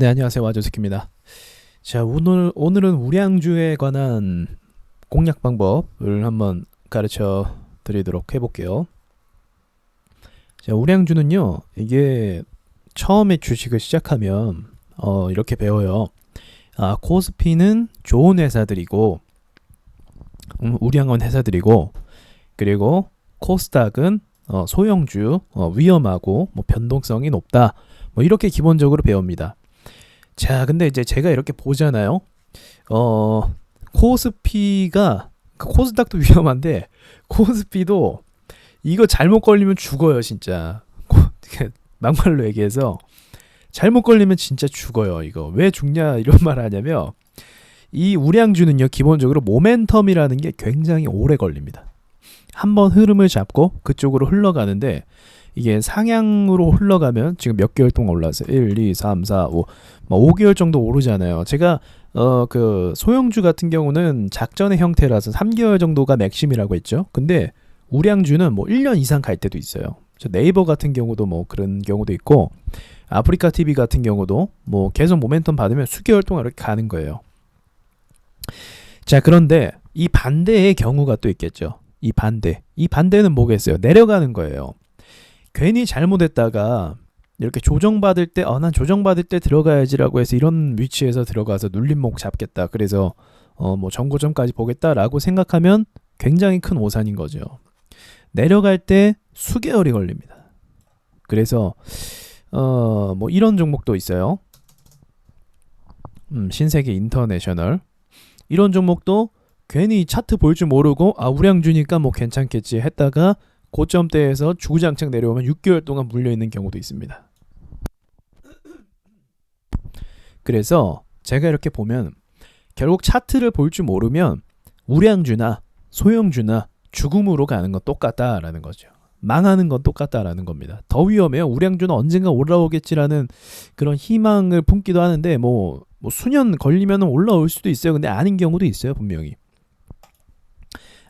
네, 안녕하세요. 와조스키입니다. 자, 오늘 오늘은 우량주에 관한 공략 방법을 한번 가르쳐 드리도록 해 볼게요. 자, 우량주는요. 이게 처음에 주식을 시작하면 어, 이렇게 배워요. 아, 코스피는 좋은 회사들이고 음, 우량은 회사들이고 그리고 코스닥은 어, 소형주 어, 위험하고 뭐 변동성이 높다. 뭐 이렇게 기본적으로 배웁니다. 자, 근데 이제 제가 이렇게 보잖아요. 어, 코스피가 그 코스닥도 위험한데 코스피도 이거 잘못 걸리면 죽어요, 진짜. 막말로 얘기해서 잘못 걸리면 진짜 죽어요, 이거. 왜 죽냐 이런 말 하냐면 이 우량주는요, 기본적으로 모멘텀이라는 게 굉장히 오래 걸립니다. 한번 흐름을 잡고 그쪽으로 흘러가는데 이게 상향으로 흘러가면 지금 몇 개월 동안 올랐어요. 1, 2, 3, 4, 5. 뭐 5개월 정도 오르잖아요. 제가 어 그 소형주 같은 경우는 작전의 형태라서 3개월 정도가 맥심이라고 했죠. 근데 우량주는 뭐 1년 이상 갈 때도 있어요. 저 네이버 같은 경우도 뭐 그런 경우도 있고 아프리카 TV 같은 경우도 뭐 계속 모멘텀 받으면 수개월 동안 이렇게 가는 거예요. 자, 그런데 이 반대의 경우가 또 있겠죠. 이 반대. 이 반대는 뭐겠어요? 내려가는 거예요. 괜히 잘못했다가 이렇게 조정받을 때, 어, 난 조정받을 때 들어가야지라고 해서 이런 위치에서 들어가서 눌림목 잡겠다. 그래서, 어, 뭐, 정고점까지 보겠다라고 생각하면 굉장히 큰 오산인 거죠. 내려갈 때 수개월이 걸립니다. 그래서, 어, 뭐, 이런 종목도 있어요. 음, 신세계 인터내셔널. 이런 종목도 괜히 차트 볼 줄 모르고, 아, 우량주니까 뭐 괜찮겠지 했다가 고점대에서 주구장창 내려오면 6개월 동안 물려 있는 경우도 있습니다. 그래서 제가 이렇게 보면 결국 차트를 볼 줄 모르면 우량주나 소형주나 죽음으로 가는 건 똑같다라는 거죠. 망하는 건 똑같다라는 겁니다. 더 위험해요. 우량주는 언젠가 올라오겠지라는 그런 희망을 품기도 하는데 뭐, 뭐 수년 걸리면 올라올 수도 있어요. 근데 아닌 경우도 있어요, 분명히.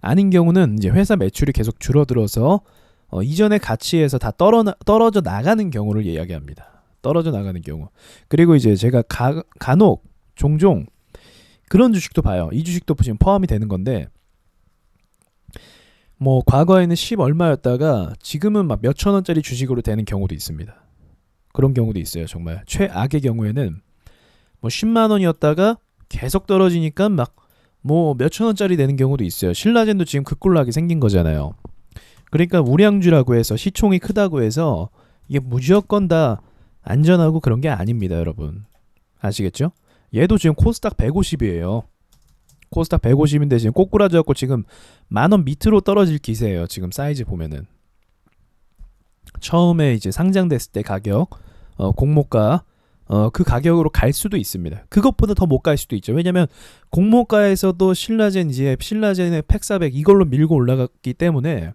아닌 경우는 이제 회사 매출이 계속 줄어들어서 어, 이전의 가치에서 다 떨어 떨어져 나가는 경우를 이야기합니다. 떨어져 나가는 경우. 그리고 이제 제가 가, 간혹 종종 그런 주식도 봐요. 이 주식도 지금 포함이 되는 건데 뭐 과거에는 10 얼마였다가 지금은 막 몇천 원짜리 주식으로 되는 경우도 있습니다. 그런 경우도 있어요. 정말 최악의 경우에는 뭐 10만 원이었다가 계속 떨어지니까 막 뭐 몇천 원짜리 되는 경우도 있어요. 신라젠도 지금 급골락이 생긴 거잖아요. 그러니까 우량주라고 해서 시총이 크다고 해서 이게 무조건 다 안전하고 그런 게 아닙니다, 여러분. 아시겠죠? 얘도 지금 코스닥 150이에요. 코스닥 150인데 지금 꼬꾸라져 갖고 지금 만원 밑으로 떨어질 기세예요. 지금 사이즈 보면은. 처음에 이제 상장됐을 때 가격 어, 공모가 어, 그 가격으로 갈 수도 있습니다. 그것보다 더 못 갈 수도 있죠. 왜냐면 공모가에서도 신라젠 이제 신라젠의 팩400 이걸로 밀고 올라갔기 때문에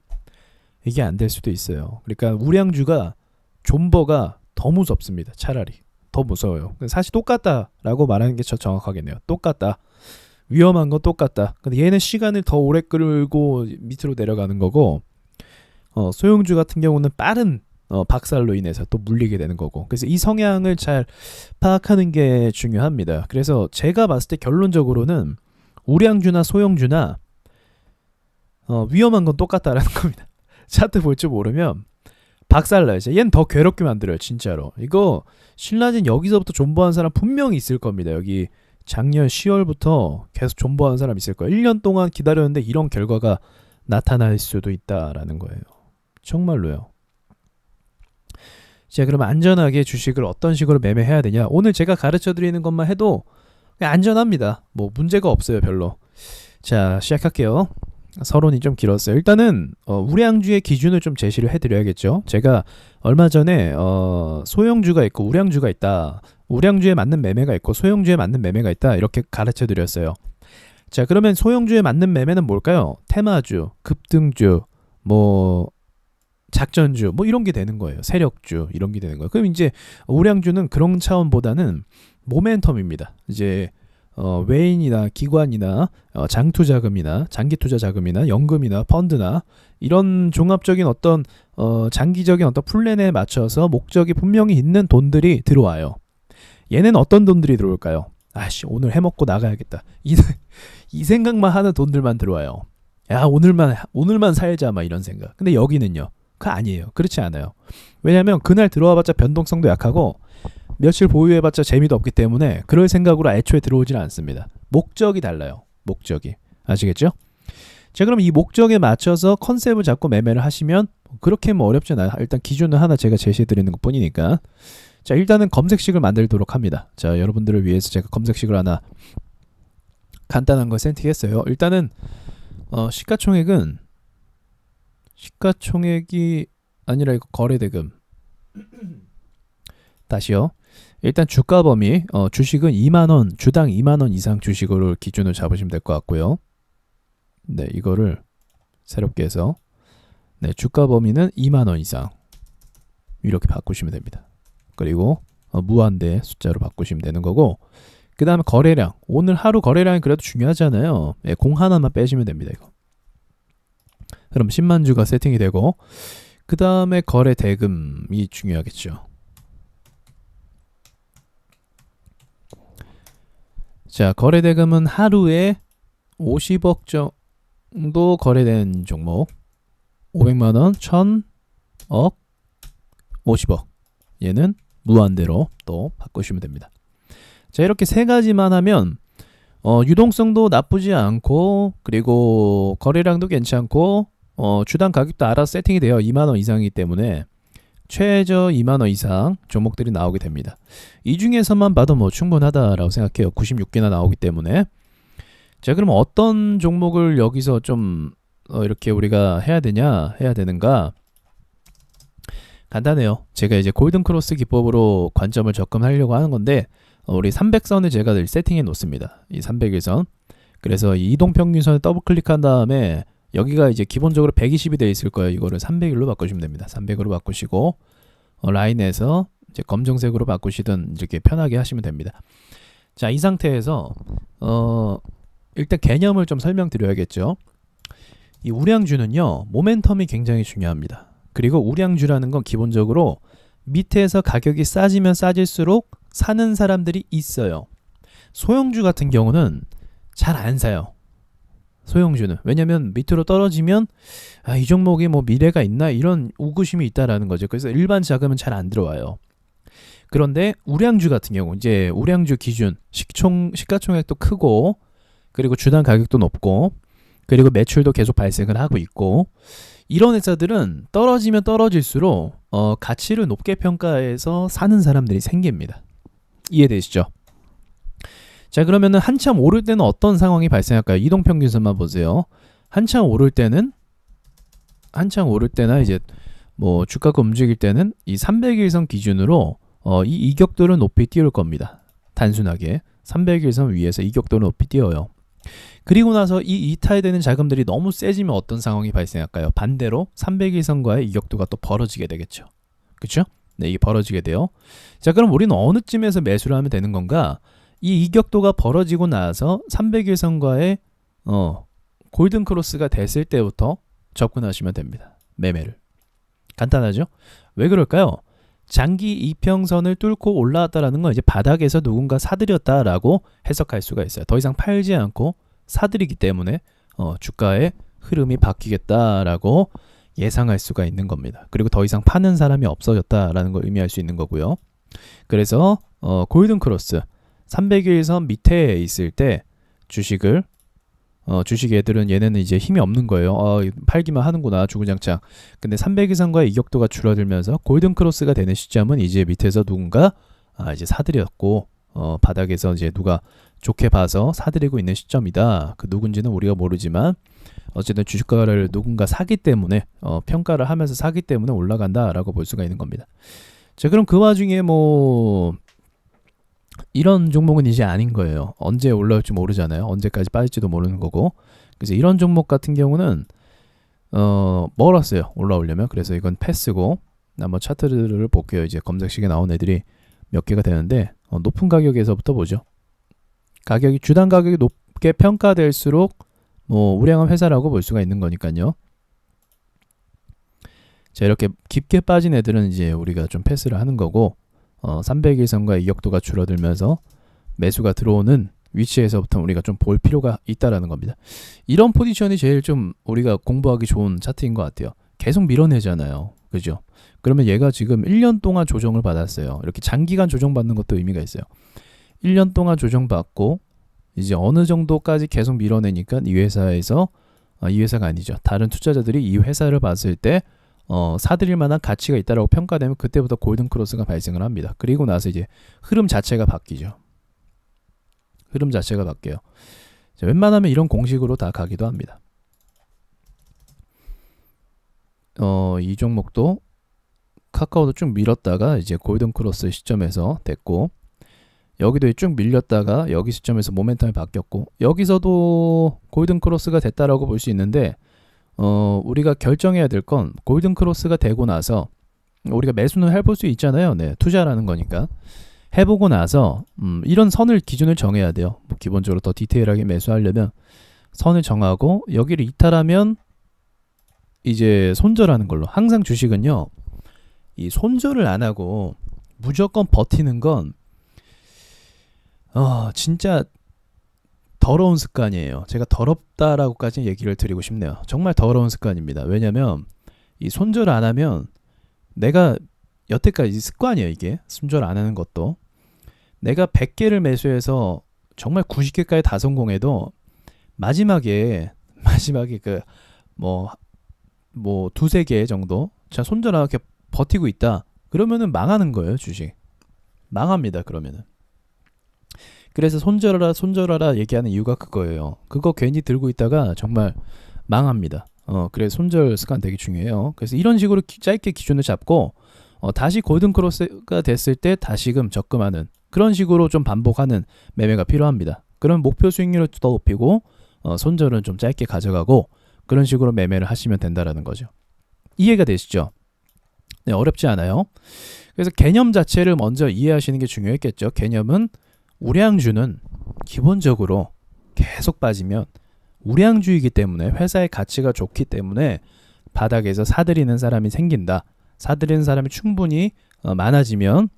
이게 안 될 수도 있어요. 그러니까 우량주가 존버가 더 무섭습니다. 차라리 더 무서워요. 사실 똑같다라고 말하는 게 저 정확하겠네요. 똑같다. 위험한 건 똑같다. 근데 얘는 시간을 더 오래 끌고 밑으로 내려가는 거고 어, 소형주 같은 경우는 빠른 어, 박살로 인해서 또 물리게 되는 거고. 그래서 이 성향을 잘 파악하는 게 중요합니다. 그래서 제가 봤을 때 결론적으로는 우량주나 소형주나 어, 위험한 건 똑같다라는 겁니다. 차트 볼 줄 모르면 박살나죠. 얘는 더 괴롭게 만들어요, 진짜로. 이거 신라진 여기서부터 존버한 사람 분명히 있을 겁니다. 여기 작년 10월부터 계속 존버한 사람 있을 거예요. 1년 동안 기다렸는데 이런 결과가 나타날 수도 있다라는 거예요. 정말로요. 자, 그럼 안전하게 주식을 어떤 식으로 매매해야 되냐? 오늘 제가 가르쳐 드리는 것만 해도 안전합니다. 뭐 문제가 없어요, 별로. 자, 시작할게요. 서론이 좀 길었어요. 일단은 어, 우량주의 기준을 좀 제시를 해드려야겠죠. 제가 얼마 전에 어, 소형주가 있고 우량주가 있다. 우량주에 맞는 매매가 있고 소형주에 맞는 매매가 있다. 이렇게 가르쳐 드렸어요. 자, 그러면 소형주에 맞는 매매는 뭘까요? 테마주, 급등주, 뭐 작전주, 뭐 이런 게 되는 거예요. 세력주 이런 게 되는 거예요. 그럼 이제 우량주는 그런 차원보다는 모멘텀입니다. 이제 어, 외인이나 기관이나 어, 장투 자금이나 장기 투자 자금이나 연금이나 펀드나 이런 종합적인 어떤 어, 장기적인 어떤 플랜에 맞춰서 목적이 분명히 있는 돈들이 들어와요. 얘는 어떤 돈들이 들어올까요? 아씨 오늘 해먹고 나가야겠다. 이, 이 생각만 하는 돈들만 들어와요. 야 오늘만 오늘만 살자 막 이런 생각. 근데 여기는요. 그 아니에요. 그렇지 않아요. 왜냐하면 그날 들어와봤자 변동성도 약하고 며칠 보유해봤자 재미도 없기 때문에 그럴 생각으로 애초에 들어오지는 않습니다. 목적이 달라요. 목적이 아시겠죠? 자 그럼 이 목적에 맞춰서 컨셉을 잡고 매매를 하시면 그렇게 뭐 어렵지 않아요. 일단 기준은 하나 제가 제시해 드리는 것 뿐이니까 자 일단은 검색식을 만들도록 합니다. 자 여러분들을 위해서 제가 검색식을 하나 간단한 거 세팅했어요. 일단은 어, 시가총액은 시가총액이 아니라 이거 거래대금 다시요. 일단 주가 범위 어, 주식은 2만 원 주당 2만 원 이상 주식으로 기준으로 잡으시면 될 것 같고요. 네 이거를 새롭게 해서 네 주가 범위는 2만 원 이상 이렇게 바꾸시면 됩니다. 그리고 어, 무한대 숫자로 바꾸시면 되는 거고 그 다음에 거래량 오늘 하루 거래량이 그래도 중요하잖아요. 네, 공 하나만 빼시면 됩니다. 이거. 그럼 10만 주가 세팅이 되고 그 다음에 거래 대금이 중요하겠죠. 자, 거래 대금은 하루에 50억 정도 거래된 종목 500만 원, 1000억, 50억. 얘는 무한대로 또 바꾸시면 됩니다. 자, 이렇게 세 가지만 하면 어, 유동성도 나쁘지 않고 그리고 거래량도 괜찮고 어, 주당 가격도 알아서 세팅이 돼요. 2만 원 이상이기 때문에 최저 2만 원 이상 종목들이 나오게 됩니다. 이 중에서만 봐도 뭐 충분하다라고 생각해요. 96개나 나오기 때문에. 자, 그럼 어떤 종목을 여기서 좀 어, 이렇게 우리가 해야 되냐, 해야 되는가? 간단해요. 제가 이제 골든 크로스 기법으로 관점을 접근하려고 하는 건데 어, 우리 300선을 제가 늘 세팅해 놓습니다. 이 301선. 그래서 이 이동 평균선을 더블 클릭한 다음에 여기가 이제 기본적으로 120이 되어 있을 거예요. 이거를 300일로 바꾸시면 됩니다. 300으로 바꾸시고 어, 라인에서 이제 검정색으로 바꾸시든 이렇게 편하게 하시면 됩니다. 자, 이 상태에서 어 일단 개념을 좀 설명드려야겠죠. 이 우량주는요. 모멘텀이 굉장히 중요합니다. 그리고 우량주라는 건 기본적으로 밑에서 가격이 싸지면 싸질수록 사는 사람들이 있어요. 소형주 같은 경우는 잘 안 사요. 소형주는 왜냐면 밑으로 떨어지면 아, 이 종목이 뭐 미래가 있나 이런 우구심이 있다라는 거죠. 그래서 일반 자금은 잘 안 들어와요. 그런데 우량주 같은 경우 이제 우량주 기준 시총 시가총액도 크고 그리고 주당 가격도 높고 그리고 매출도 계속 발생을 하고 있고 이런 회사들은 떨어지면 떨어질수록 어, 가치를 높게 평가해서 사는 사람들이 생깁니다. 이해되시죠? 자 그러면은 한참 오를 때는 어떤 상황이 발생할까요? 이동평균선만 보세요. 한참 오를 때는 한참 오를 때나 이제 뭐 주가가 움직일 때는 이 300일선 기준으로 어, 이 이격도를 높이 띄울 겁니다. 단순하게 300일선 위에서 이격도를 높이 띄워요. 그리고 나서 이 이탈되는 자금들이 너무 세지면 어떤 상황이 발생할까요? 반대로 300일선과의 이격도가 또 벌어지게 되겠죠. 그렇죠? 네, 이게 벌어지게 돼요. 자, 그럼 우리는 어느 쯤에서 매수를 하면 되는 건가? 이 이격도가 벌어지고 나서 300일선과의 어, 골든 크로스가 됐을 때부터 접근하시면 됩니다. 매매를. 간단하죠? 왜 그럴까요? 장기 이평선을 뚫고 올라왔다라는 건 이제 바닥에서 누군가 사들였다라고 해석할 수가 있어요. 더 이상 팔지 않고 사들이기 때문에 어, 주가의 흐름이 바뀌겠다라고 예상할 수가 있는 겁니다. 그리고 더 이상 파는 사람이 없어졌다라는 걸 의미할 수 있는 거고요. 그래서 어, 골든 크로스 300일선 밑에 있을 때 주식을 어, 주식 애들은 얘네는 이제 힘이 없는 거예요. 어, 팔기만 하는구나 주구장창. 근데 300일선과의 이격도가 줄어들면서 골든 크로스가 되는 시점은 이제 밑에서 누군가 아, 이제 사들였고 어, 바닥에서 이제 누가 좋게 봐서 사들이고 있는 시점이다. 그 누군지는 우리가 모르지만 어쨌든 주식가를 누군가 사기 때문에 어, 평가를 하면서 사기 때문에 올라간다라고 볼 수가 있는 겁니다. 자 그럼 그 와중에 뭐 이런 종목은 이제 아닌 거예요. 언제 올라올지 모르잖아요. 언제까지 빠질지도 모르는 거고. 그래서 이런 종목 같은 경우는 어 멀었어요. 올라오려면. 그래서 이건 패스고 한번 차트를 볼게요. 이제 검색식에 나온 애들이 몇 개가 되는데 어, 높은 가격에서부터 보죠. 가격이 주당 가격이 높게 평가될수록 뭐 우량한 회사라고 볼 수가 있는 거니까요. 자 이렇게 깊게 빠진 애들은 이제 우리가 좀 패스를 하는 거고 어, 300일선과 이격도가 줄어들면서 매수가 들어오는 위치에서부터 우리가 좀 볼 필요가 있다라는 겁니다. 이런 포지션이 제일 좀 우리가 공부하기 좋은 차트인 것 같아요. 계속 밀어내잖아요. 그죠? 그러면 얘가 지금 1년 동안 조정을 받았어요. 이렇게 장기간 조정받는 것도 의미가 있어요. 1년 동안 조정받고 이제 어느 정도까지 계속 밀어내니까 이 회사에서 아, 이 회사가 아니죠. 다른 투자자들이 이 회사를 봤을 때 어, 사들일 만한 가치가 있다라고 평가되면 그때부터 골든 크로스가 발생을 합니다. 그리고 나서 이제 흐름 자체가 바뀌죠. 흐름 자체가 바뀌어요. 자, 웬만하면 이런 공식으로 다 가기도 합니다. 어, 이 종목도 카카오도 쭉 밀었다가 이제 골든 크로스 시점에서 됐고 여기도 쭉 밀렸다가 여기 시점에서 모멘텀이 바뀌었고 여기서도 골든 크로스가 됐다라고 볼 수 있는데 어, 우리가 결정해야 될 건 골든 크로스가 되고 나서 우리가 매수는 해볼 수 있잖아요. 네, 투자라는 거니까. 해보고 나서 음, 이런 선을 기준을 정해야 돼요. 뭐 기본적으로 더 디테일하게 매수하려면 선을 정하고 여기를 이탈하면 이제 손절하는 걸로. 항상 주식은요. 이 손절을 안 하고 무조건 버티는 건 어, 진짜 더러운 습관이에요. 제가 더럽다라고까지 얘기를 드리고 싶네요. 정말 더러운 습관입니다. 왜냐면 이 손절 안 하면 내가 여태까지 습관이에요, 이게. 손절 안 하는 것도. 내가 100개를 매수해서 정말 90개까지 다 성공해도 마지막에 마지막에 그 뭐 뭐 두세 개 정도 자 손절 안 이렇게 버티고 있다. 그러면은 망하는 거예요, 주식. 망합니다, 그러면은. 그래서 손절하라 손절하라 얘기하는 이유가 그거예요. 그거 괜히 들고 있다가 정말 망합니다. 어, 그래서 손절 습관 되게 중요해요. 그래서 이런 식으로 기, 짧게 기준을 잡고 어, 다시 골든 크로스가 됐을 때 다시금 적금하는 그런 식으로 좀 반복하는 매매가 필요합니다. 그럼 목표 수익률을 더 높이고 어, 손절은 좀 짧게 가져가고 그런 식으로 매매를 하시면 된다라는 거죠. 이해가 되시죠? 네, 어렵지 않아요. 그래서 개념 자체를 먼저 이해하시는 게 중요했겠죠. 개념은 우량주는 기본적으로 계속 빠지면 우량주이기 때문에 회사의 가치가 좋기 때문에 바닥에서 사들이는 사람이 생긴다. 사들이는 사람이 충분히 어, 많아지면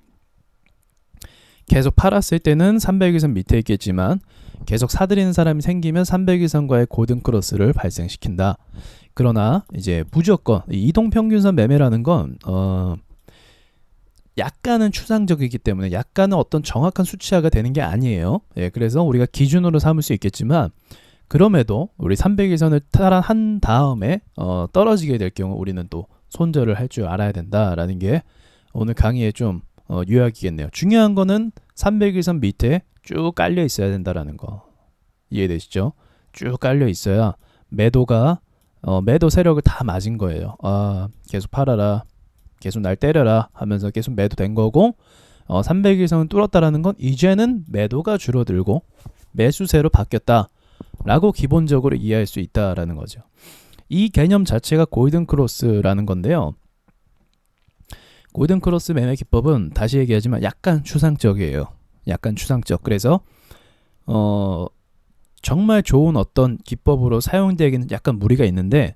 계속 팔았을 때는 300일선 밑에 있겠지만 계속 사들이는 사람이 생기면 300일선과의 고등 크로스를 발생시킨다. 그러나 이제 무조건 이동 평균선 매매라는 건 어, 약간은 추상적이기 때문에 약간은 어떤 정확한 수치화가 되는 게 아니에요. 예, 그래서 우리가 기준으로 삼을 수 있겠지만 그럼에도 우리 300일선을 탈환한 다음에 어, 떨어지게 될 경우 우리는 또 손절을 할 줄 알아야 된다라는 게 오늘 강의의 좀 어, 요약이겠네요. 중요한 거는 300일선 밑에 쭉 깔려 있어야 된다라는 거 이해되시죠? 쭉 깔려 있어야 매도가 어, 매도 세력을 다 맞은 거예요. 아 계속 팔아라 계속 날 때려라 하면서 계속 매도된 거고 어, 300일선을 뚫었다라는 건 이제는 매도가 줄어들고 매수세로 바뀌었다 라고 기본적으로 이해할 수 있다라는 거죠. 이 개념 자체가 골든 크로스라는 건데요. 골든 크로스 매매 기법은 다시 얘기하지만 약간 추상적이에요. 약간 추상적. 그래서 어 정말 좋은 어떤 기법으로 사용되기는 약간 무리가 있는데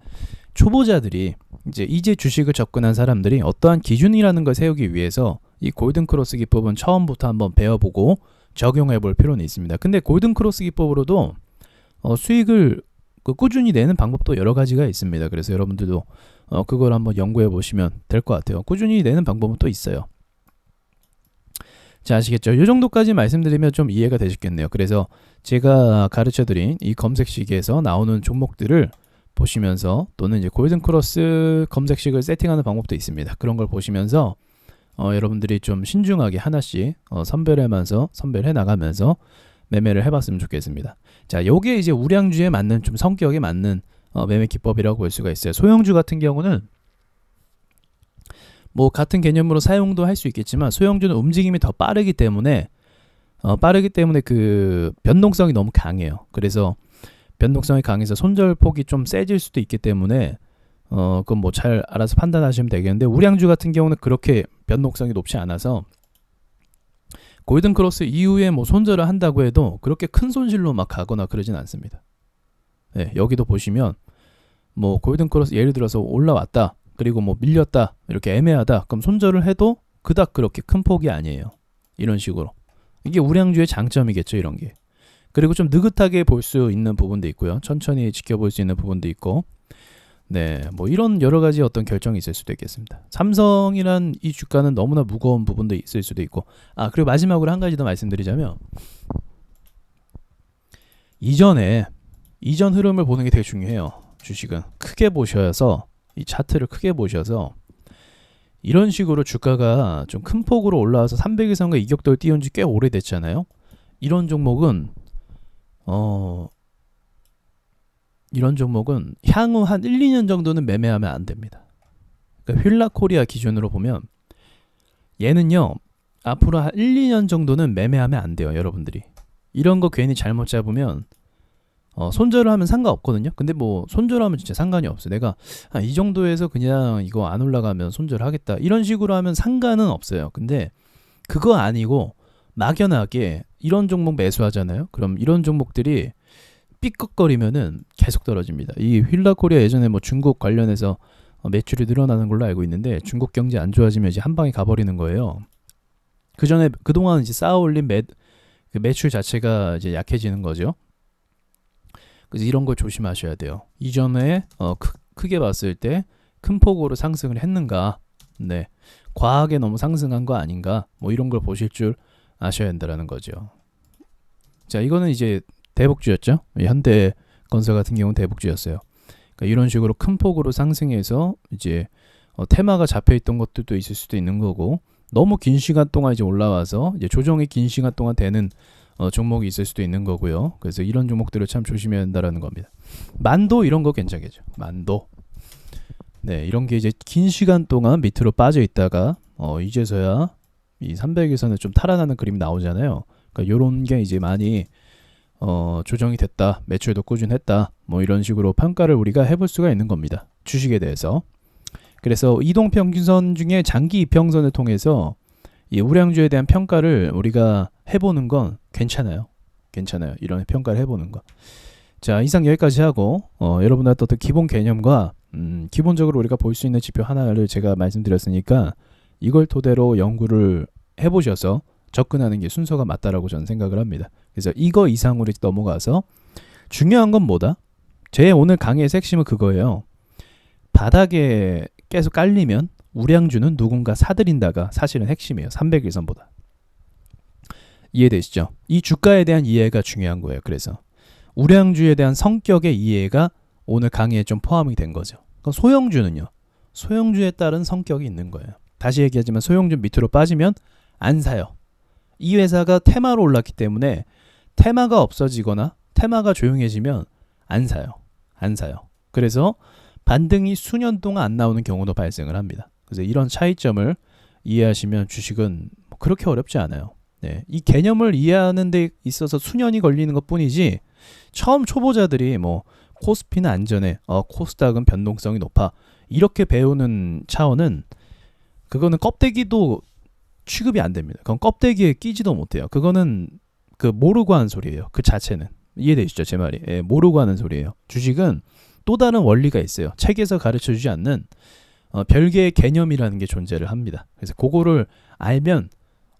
초보자들이 이제 이제 주식을 접근한 사람들이 어떠한 기준이라는 걸 세우기 위해서 이 골든 크로스 기법은 처음부터 한번 배워보고 적용해 볼 필요는 있습니다. 근데 골든 크로스 기법으로도 어, 수익을 그 꾸준히 내는 방법도 여러 가지가 있습니다. 그래서 여러분들도 어, 그걸 한번 연구해 보시면 될 것 같아요. 꾸준히 내는 방법은 또 있어요. 자, 아시겠죠? 이 정도까지 말씀드리면 좀 이해가 되셨겠네요. 그래서 제가 가르쳐 드린 이 검색식에서 나오는 종목들을 보시면서 또는 이제 골든 크로스 검색식을 세팅하는 방법도 있습니다. 그런 걸 보시면서 어, 여러분들이 좀 신중하게 하나씩 어, 선별하면서 선별해 나가면서 매매를 해봤으면 좋겠습니다. 자, 요게 이제 우량주에 맞는 좀 성격에 맞는 어, 매매 기법이라고 볼 수가 있어요. 소형주 같은 경우는 뭐 같은 개념으로 사용도 할 수 있겠지만 소형주는 움직임이 더 빠르기 때문에 어, 빠르기 때문에 그 변동성이 너무 강해요. 그래서 변동성이 강해서 손절 폭이 좀 세질 수도 있기 때문에 어 그건 뭐 잘 알아서 판단하시면 되겠는데 우량주 같은 경우는 그렇게 변동성이 높지 않아서 골든 크로스 이후에 뭐 손절을 한다고 해도 그렇게 큰 손실로 막 가거나 그러진 않습니다. 네, 여기도 보시면 뭐 골든 크로스 예를 들어서 올라왔다. 그리고 뭐 밀렸다. 이렇게 애매하다. 그럼 손절을 해도 그닥 그렇게 큰 폭이 아니에요. 이런 식으로. 이게 우량주의 장점이겠죠, 이런 게. 그리고 좀 느긋하게 볼 수 있는 부분도 있고요. 천천히 지켜볼 수 있는 부분도 있고. 네, 뭐 이런 여러 가지 어떤 결정이 있을 수도 있겠습니다. 삼성이란 이 주가는 너무나 무거운 부분도 있을 수도 있고. 아, 그리고 마지막으로 한 가지 더 말씀드리자면 이전에 이전 흐름을 보는 게 되게 중요해요. 주식은 크게 보셔서 이 차트를 크게 보셔서 이런 식으로 주가가 좀 큰 폭으로 올라와서 300일선과 이격도를 띄운 지 꽤 오래됐잖아요. 이런 종목은 어 이런 종목은 향후 한 1, 2년 정도는 매매하면 안 됩니다. 그러니까 휠라 코리아 기준으로 보면 얘는요. 앞으로 한 1, 2년 정도는 매매하면 안 돼요, 여러분들이. 이런 거 괜히 잘못 잡으면 어, 손절을 하면 상관없거든요. 근데 뭐 손절하면 진짜 상관이 없어요. 내가 아, 이 정도에서 그냥 이거 안 올라가면 손절하겠다. 이런 식으로 하면 상관은 없어요. 근데 그거 아니고 막연하게 이런 종목 매수하잖아요. 그럼 이런 종목들이 삐걱거리면은 계속 떨어집니다. 이 휠라코리아 예전에 뭐 중국 관련해서 어, 매출이 늘어나는 걸로 알고 있는데 중국 경제 안 좋아지면 이제 한 방에 가버리는 거예요. 그 전에 그 동안 이제 쌓아올린 매, 그 매출 자체가 이제 약해지는 거죠. 그래서 이런 걸 조심하셔야 돼요. 이전에 어, 크, 크게 봤을 때 큰 폭으로 상승을 했는가, 네, 과하게 너무 상승한 거 아닌가, 뭐 이런 걸 보실 줄 아셔야 된다라는 거죠. 자, 이거는 이제 대복주였죠. 현대 건설 같은 경우는 대복주였어요. 그러니까 이런 식으로 큰 폭으로 상승해서 이제 어, 테마가 잡혀 있던 것들도 있을 수도 있는 거고 너무 긴 시간 동안 이제 올라와서 이제 조정이 긴 시간 동안 되는 어, 종목이 있을 수도 있는 거고요. 그래서 이런 종목들을 참 조심해야 한다라는 겁니다. 만도 이런 거 괜찮겠죠. 만도. 네, 이런 게 이제 긴 시간 동안 밑으로 빠져 있다가 어, 이제서야 이 300에서는 좀 탈환하는 그림이 나오잖아요. 그러니까 요런 게 이제 많이 어, 조정이 됐다. 매출도 꾸준했다. 뭐 이런 식으로 평가를 우리가 해볼 수가 있는 겁니다. 주식에 대해서. 그래서 이동 평균선 중에 장기 이평선을 통해서 이 우량주에 대한 평가를 우리가 해보는 건 괜찮아요. 괜찮아요. 이런 평가를 해보는 거. 자, 이상 여기까지 하고 어, 여러분들한테 어떤 기본 개념과 음, 기본적으로 우리가 볼 수 있는 지표 하나를 제가 말씀드렸으니까 이걸 토대로 연구를 해보셔서 접근하는 게 순서가 맞다라고 저는 생각을 합니다. 그래서 이거 이상으로 넘어가서 중요한 건 뭐다? 제 오늘 강의의 핵심은 그거예요. 바닥에 계속 깔리면 우량주는 누군가 사들인다가 사실은 핵심이에요. 300일선보다. 이해되시죠? 이 주가에 대한 이해가 중요한 거예요. 그래서 우량주에 대한 성격의 이해가 오늘 강의에 좀 포함이 된 거죠. 그럼 소형주는요. 소형주에 따른 성격이 있는 거예요. 다시 얘기하지만 소형주 밑으로 빠지면 안 사요. 이 회사가 테마로 올랐기 때문에 테마가 없어지거나 테마가 조용해지면 안 사요. 안 사요. 그래서 반등이 수년 동안 안 나오는 경우도 발생을 합니다. 그래서 이런 차이점을 이해하시면 주식은 뭐 그렇게 어렵지 않아요. 네, 이 개념을 이해하는 데 있어서 수년이 걸리는 것 뿐이지 처음 초보자들이 뭐 코스피는 안전해, 어, 코스닥은 변동성이 높아 이렇게 배우는 차원은 그거는 껍데기도 취급이 안 됩니다. 그건 껍데기에 끼지도 못해요. 그거는 그 모르고 하는 소리예요. 그 자체는 이해되시죠 제 말이? 예, 모르고 하는 소리예요. 주식은 또 다른 원리가 있어요. 책에서 가르쳐 주지 않는 어, 별개의 개념이라는 게 존재를 합니다. 그래서 그거를 알면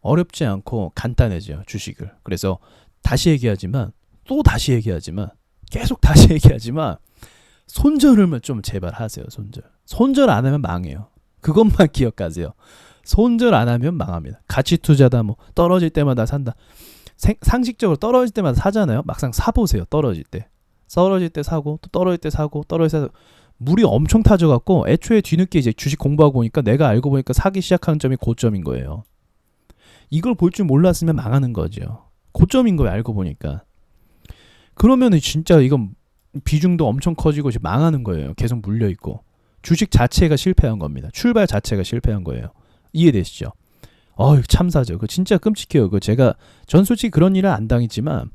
어렵지 않고 간단해져요. 주식을. 그래서 다시 얘기하지만 또 다시 얘기하지만 계속 다시 얘기하지만 손절을 좀 제발 하세요. 손절. 손절 안 하면 망해요. 그것만 기억하세요. 손절 안 하면 망합니다. 가치 투자다 뭐 떨어질 때마다 산다. 생, 상식적으로 떨어질 때마다 사잖아요. 막상 사 보세요. 떨어질 때. 떨어질 때 사고 또 떨어질 때 사고 떨어질 때 사고 물이 엄청 타져 갖고 애초에 뒤늦게 이제 주식 공부하고 보니까 내가 알고 보니까 사기 시작하는 점이 고점인 거예요. 이걸 볼 줄 몰랐으면 망하는 거죠. 고점인 거예요. 알고 보니까. 그러면은 진짜 이건 비중도 엄청 커지고 망하는 거예요. 계속 물려 있고 주식 자체가 실패한 겁니다. 출발 자체가 실패한 거예요. 이해되시죠? 어휴 참사죠. 그 진짜 끔찍해요. 그 제가 전 솔직히 그런 일은 안 당했지만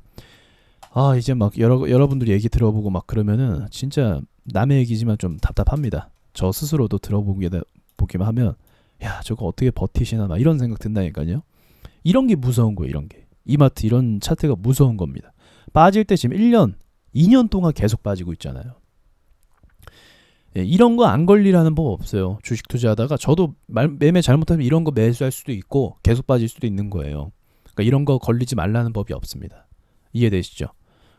아 이제 막 여러 여러분들 얘기 들어보고 막 그러면은 진짜 남의 얘기지만 좀 답답합니다. 저 스스로도 들어보게 보기만 하면 야 저거 어떻게 버티시나 막 이런 생각 든다니까요. 이런 게 무서운 거예요. 이런 게 이마트 이런 차트가 무서운 겁니다. 빠질 때 지금 1년, 2년 동안 계속 빠지고 있잖아요. 예, 이런 거 안 걸리라는 법 없어요. 주식 투자하다가 저도 말, 매매 잘못하면 이런 거 매수할 수도 있고 계속 빠질 수도 있는 거예요. 그러니까 이런 거 걸리지 말라는 법이 없습니다. 이해되시죠?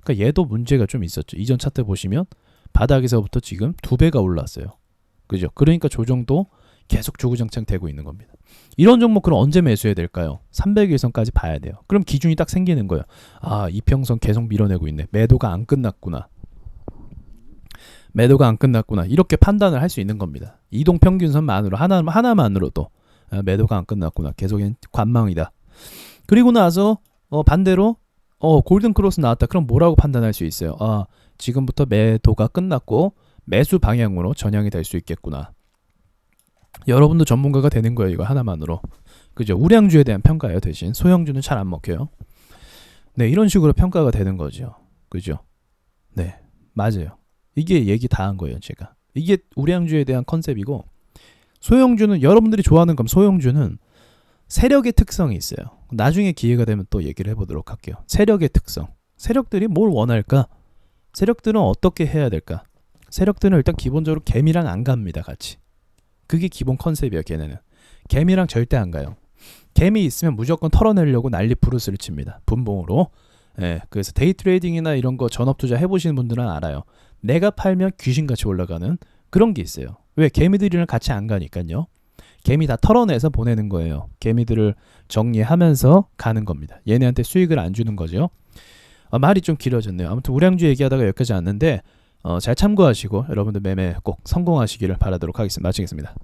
그러니까 얘도 문제가 좀 있었죠. 이전 차트 보시면 바닥에서부터 지금 두 배가 올랐어요. 그죠? 그러니까 조정도 계속 주구장창 되고 있는 겁니다. 이런 종목 그럼 언제 매수해야 될까요? 300일선까지 봐야 돼요. 그럼 기준이 딱 생기는 거예요. 아, 이평선 계속 밀어내고 있네. 매도가 안 끝났구나. 매도가 안 끝났구나. 이렇게 판단을 할 수 있는 겁니다. 이동 평균선만으로 하나 하나만으로도 아, 매도가 안 끝났구나. 계속 관망이다. 그리고 나서 어, 반대로 어, 골든 크로스 나왔다. 그럼 뭐라고 판단할 수 있어요? 아, 지금부터 매도가 끝났고 매수 방향으로 전향이 될 수 있겠구나. 여러분도 전문가가 되는 거예요. 이거 하나만으로. 그죠? 우량주에 대한 평가예요. 대신 소형주는 잘 안 먹혀요. 네, 이런 식으로 평가가 되는 거죠. 그죠? 네, 맞아요. 이게 얘기 다 한 거예요, 제가. 이게 우량주에 대한 컨셉이고 소형주는 여러분들이 좋아하는 건 소형주는 세력의 특성이 있어요. 나중에 기회가 되면 또 얘기를 해보도록 할게요. 세력의 특성. 세력들이 뭘 원할까? 세력들은 어떻게 해야 될까? 세력들은 일단 기본적으로 개미랑 안 갑니다, 같이. 그게 기본 컨셉이야, 걔네는. 개미랑 절대 안 가요. 개미 있으면 무조건 털어내려고 난리 부르스를 칩니다. 분봉으로. 예, 그래서 데이 트레이딩이나 이런 거 전업 투자 해보시는 분들은 알아요. 내가 팔면 귀신같이 올라가는 그런 게 있어요. 왜? 개미들이랑 같이 안 가니까요. 개미 다 털어내서 보내는 거예요. 개미들을 정리하면서 가는 겁니다. 얘네한테 수익을 안 주는 거죠. 아, 말이 좀 길어졌네요. 아무튼 우량주 얘기하다가 여기까지 왔는데 어, 잘 참고하시고 여러분들 매매 꼭 성공하시기를 바라도록 하겠습니다. 마치겠습니다.